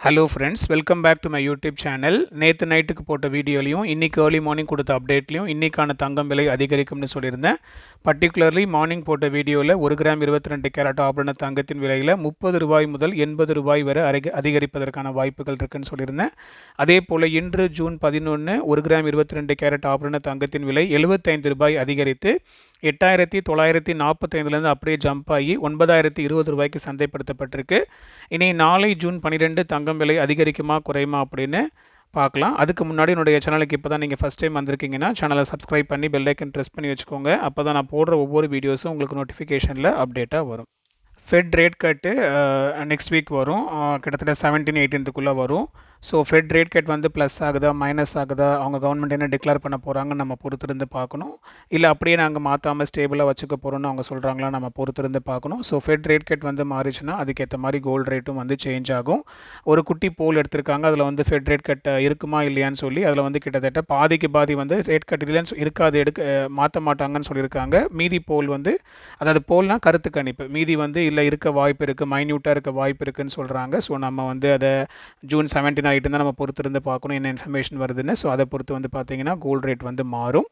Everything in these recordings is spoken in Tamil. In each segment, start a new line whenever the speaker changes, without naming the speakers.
Hello friends welcome back to my YouTube channel நேற்று நைட்டுக்கு போட்ட வீடியோலையும் இன்றைக்கி ஏர்லி மார்னிங் கொடுத்த அப்டேட்லையும் இன்றைக்கான தங்கம் விலை அதிகரிக்கும்னு சொல்லியிருந்தேன். பர்டிகுலர்லி மார்னிங் போட்ட வீடியோவில் ஒரு கிராம் இருபத்தி ரெண்டு கேரட் ஆபரண தங்கத்தின் விலையில் முப்பது ரூபாய் முதல் எண்பது ரூபாய் வரை அதிக அதிகரிப்பதற்கான வாய்ப்புகள் இருக்குன்னு சொல்லியிருந்தேன். அதே போல் இன்று ஜூன் பதினொன்று ஒரு கிராம் இருபத்தி ரெண்டு கேரட் ஆபரண தங்கத்தின் விலை எழுபத்தைந்து ரூபாய் அதிகரித்து எட்டாயிரத்தி தொள்ளாயிரத்தி நாற்பத்தைந்துலேருந்து அப்படியே ஜம்ப் ஆகி ஒன்பதாயிரத்தி இருபது ரூபாய்க்கு சந்தைப்படுத்தப்பட்டிருக்கு. இனி நாளை ஜூன் பன்னிரெண்டு தங்கம் விலை அதிகரிக்குமா குறையுமா அப்படின்னு பார்க்கலாம். அதுக்கு முன்னாடி என்னுடைய சேனலுக்கு இப்போ தான் நீங்கள் ஃபஸ்ட் டைம் வந்திருக்கீங்கன்னா சேனலை சப்ஸ்கிரைப் பண்ணி பெல்லைக்கன் ப்ரெஸ் பண்ணி வச்சுக்கோங்க. அப்போ தான் நான் போடுற ஒவ்வொரு வீடியோஸும் உங்களுக்கு நோட்டிஃபிகேஷனில் அப்டேட்டாக வரும். Fed rate cut next week வரும். கிட்டத்தட்ட செவன்டீன் எயிட்டீன்த்துக்குள்ளே வரும். ஸோ ஃபெட் ரேட் கட் வந்து ப்ளஸ் ஆகுதா மைனஸ் ஆகுதா அவங்க கவர்மெண்ட் என்ன டிக்ளேர் பண்ண போகிறாங்கன்னு நம்ம பொறுத்திருந்து பார்க்கணும். இல்லை அப்படியே நாங்கள் மாற்றாமல் ஸ்டேபிளாக வச்சுக்க போகிறோன்னு அவங்க சொல்கிறாங்களா நம்ம பொறுத்திருந்து பார்க்கணும். ஸோ ஃபெட் ரேட் கட் வந்து மாறிச்சுன்னா அதுக்கேற்ற மாதிரி கோல்டு ரேட்டும் வந்து சேஞ்ச் ஆகும். ஒரு குட்டி போல் எடுத்திருக்காங்க அதில் வந்து ஃபெட் ரேட் கட் இருக்குமா இல்லையான்னு சொல்லி அதில் வந்து கிட்டத்தட்ட பாதிக்கு பாதி வந்து ரேட் கட் இல்லைன்னு இருக்காது எடுக்க மாற்ற மாட்டாங்கன்னு சொல்லியிருக்காங்க. மீதி போல் வந்து அதாவது போல்னால் கருத்து கணிப்பு. மீதி வந்து இல்லை இருக்க வாய்ப்பு இருக்குது மைன்யூட்டாக இருக்க வாய்ப்பு இருக்குதுன்னு சொல்கிறாங்க ஸோ நம்ம வந்து அதை ஜூன் செவன்டீன் ஆகிட்டு தான் நம்ம பொறுத்திருந்து பார்க்கணும் என்ன இன்ஃபர்மேஷன் வருதுன்னு. ஸோ அதை பொறுத்து வந்து பார்த்திங்கன்னா கோல்டு ரேட் வந்து மாறும்.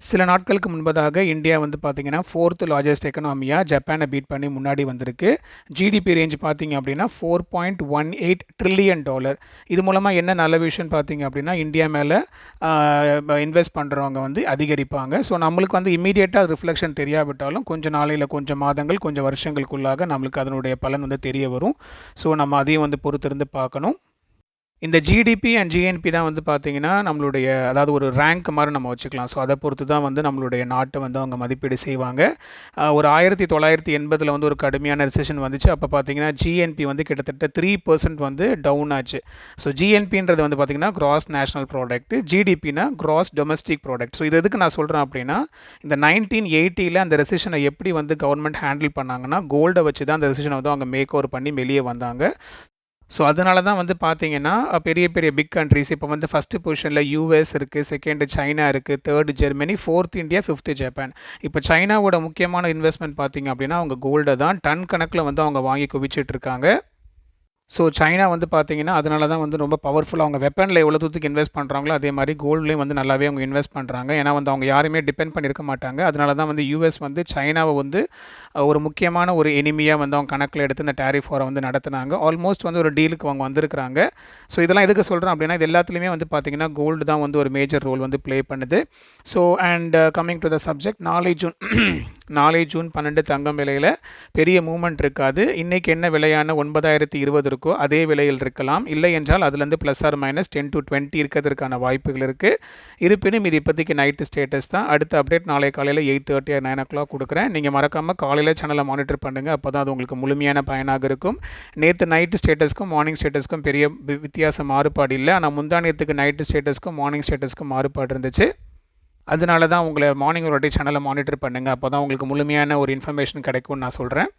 சில நாட்களுக்கு முன்பதாக இந்தியா வந்து பார்த்திங்கன்னா ஃபோர்த்து லார்ஜஸ்ட் எக்கனாமியாக ஜப்பானை பீட் பண்ணி முன்னாடி வந்திருக்கு. ஜிடிபி ரேஞ்ச் பார்த்திங்க அப்படின்னா four point one eight trillion dollar இது மூலமாக என்ன நல்ல விஷயம் பார்த்திங்க அப்படின்னா இந்தியா மேலே இன்வெஸ்ட் பண்ணுறவங்க வந்து அதிகரிப்பாங்க. ஸோ நம்மளுக்கு வந்து இமீடியட்டாக ரிஃப்ளெக்ஷன் தெரியாவிட்டாலும் கொஞ்சம் நாளையில் கொஞ்சம் மாதங்கள் கொஞ்சம் வருஷங்களுக்குள்ளாக நம்மளுக்கு அதனுடைய பலன் வந்து தெரிய வரும். ஸோ நம்ம அதையும் வந்து பொறுத்திருந்து பார்க்கணும். இந்த ஜிடிபி அண்ட் ஜிஎன்பி தான் வந்து பார்த்திங்கன்னா நம்மளுடைய அதாவது ஒரு ரேங்க் மாதிரி நம்ம வச்சுக்கலாம். ஸோ அதை பொறுத்து தான் வந்து நம்மளுடைய நாட்டை வந்து அவங்க மதிப்பீடு செய்வாங்க. ஒரு ஆயிரத்தி தொள்ளாயிரத்தி எண்பதில் வந்து ஒரு கடுமையான ரிசெஷன் வந்துச்சு. அப்போ பார்த்தீங்கன்னா ஜிஎன்பி வந்து கிட்டத்தட்ட த்ரீ பர்சன்ட் வந்து டவுன் ஆச்சு. ஸோ ஜிஎன்பின்றது வந்து பார்த்திங்கன்னா கிராஸ் நேஷனல் ப்ராடக்ட் ஜிடிபினா கிராஸ் டொமஸ்டிக் ப்ராடக்ட் ஸோ இது எதுக்கு நான் சொல்கிறேன் அப்படின்னா இந்த நைன்டீன் எயிட்டியில் அந்த ரெசிஷனை எப்படி வந்து கவர்மெண்ட் ஹேண்டில் பண்ணாங்கன்னா கோல்டை வச்சு தான் அந்த ரெசிஷனை வந்து அவங்க மேக் ஓவர் பண்ணி வெளியே வந்தாங்க. ஸோ அதனால தான் வந்து பார்த்தீங்கன்னா பெரிய பெரிய பிக் கண்ட்ரிஸ் இப்போ வந்து ஃபஸ்ட்டு பொசிஷனில் யூஎஸ் இருக்குது செகண்டு சைனா இருக்குது third Germany fourth India fifth Japan இப்போ சைனாவோட முக்கியமான இன்வெஸ்ட்மெண்ட் பார்த்திங்க அப்படின்னா அவங்க கோல்டை தான் டன் கணக்கில் வந்து அவங்க வாங்கி குவிச்சிட்ருக்காங்க ஸோ சைனா வந்து பார்த்தீங்கன்னா அதனால தான் வந்து ரொம்ப பவர்ஃபுல்லாக அவங்க வெப்பனில் எவ்வளோ தூத்துக்கு இன்வெஸ்ட் பண்ணுறாங்களோ அதே மாதிரி கோல்ட்லேயும் வந்து நல்லாவே அவங்க இன்வெஸ்ட் பண்ணுறாங்க ஏன்னா வந்து அவங்க யாருமே டிபெண்ட் பண்ணியிருக்க மாட்டாங்க. அதனால தான் வந்து யூஎஸ் வந்து சைனாவை வந்து ஒரு முக்கியமான ஒரு எனிமியாக வந்து அவங்க கணக்கில் எடுத்து இந்த டேரிஃப் வாரை வந்து நடத்துனாங்க. ஆல்மோஸ்ட் வந்து ஒரு டீலுக்கு அவங்க வந்திருக்கிறாங்க. ஸோ இதெல்லாம் எதுக்கு சொல்கிறேன் அப்படின்னா இது எல்லாத்துலேயுமே வந்து பார்த்திங்கன்னா கோல்டு தான் வந்து ஒரு மேஜர் ரோல் வந்து ப்ளே பண்ணுது. So and coming to the subject நாளை ஜூன் நாளை ஜூன் பன்னெண்டு தங்கம் விலையில் பெரிய மூமெண்ட் இருக்காது. இன்றைக்கி என்ன விலையான ஒன்பதாயிரத்தி இருபது இருக்கோ அதே விலையில் இருக்கலாம். இல்லை என்றால் அதுலேருந்து plus or minus ten to twenty இருக்கிறதுக்கான வாய்ப்புகள் இருக்குது இருப்பினும் இது இப்போதைக்கு நைட்டு ஸ்டேட்டஸ் தான். அடுத்த அப்டேட் நாளை காலையில் eight thirty nine o'clock கொடுக்குறேன். நீங்கள் மறக்காமல் காலையில் சேனலை மானிட்டர் பண்ணுங்கள் அப்போ தான் அது உங்களுக்கு முழுமையான பயனாக இருக்கும். நேற்று நைட்டு ஸ்டேட்டஸ்க்கும் மார்னிங் ஸ்டேட்டஸ்க்கும் பெரிய வித்தியாசம் மாறுபாடு இல்லை. ஆனால் முந்தானியத்துக்கு நைட்டு ஸ்டேட்டஸ்க்கும் மார்னிங் ஸ்டேட்டஸ்க்கும் மாறுபாடு இருந்துச்சு. அதனால தான் உங்களை மார்னிங் ஒரு சேனலை மானிட்டர் பண்ணுங்கள் அப்போ தான் உங்களுக்கு முழுமையான ஒரு இன்ஃபர்மேஷன் கிடைக்கும்னு நான் சொல்கிறேன்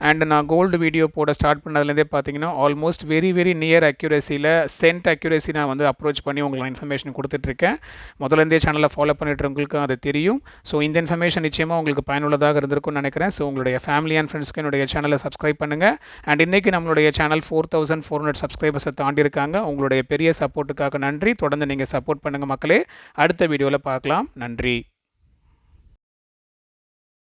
அண்ட் நான் கோல்டு வீடியோ போட ஸ்டார்ட் பண்ணதுலேருந்தே பார்த்தீங்கன்னா ஆல்மோஸ்ட் வெரி வெரி நியர் அக்யூரஸியில் சென்ட் அக்யூரஸி நான் வந்து அப்ரோச் பண்ணி உங்களுக்கு இன்ஃபர்மேஷன் கொடுத்துட்ருக்கேன். முதலேருந்தே சேனலை ஃபாலோ பண்ணிட்டு உங்களுக்கும் அது தெரியும். ஸோ இந்த இன்ஃபர்மேஷன் நிச்சயமாக உங்களுக்கு பயனுள்ளதாக இருந்திருக்கும்னு நினைக்கிறேன். ஸோ உங்களுடைய ஃபேமிலி அண்ட் ஃப்ரெண்ட்ஸ்க்கு என்னுடைய சேனலை சப்ஸ்கிரைப் பண்ணுங்கள் அண்ட் இன்றைக்கி நம்மளுடைய channel four thousand four hundred சப்ஸ்கிரைபர்ஸை தாண்டி இருக்காங்க உங்களுடைய பெரிய சப்போர்ட்டுக்காக நன்றி. தொடர்ந்து நீங்கள் சப்போர்ட் பண்ணுங்கள் மக்களே. அடுத்த வீடியோவில் பார்க்கலாம். நன்றி.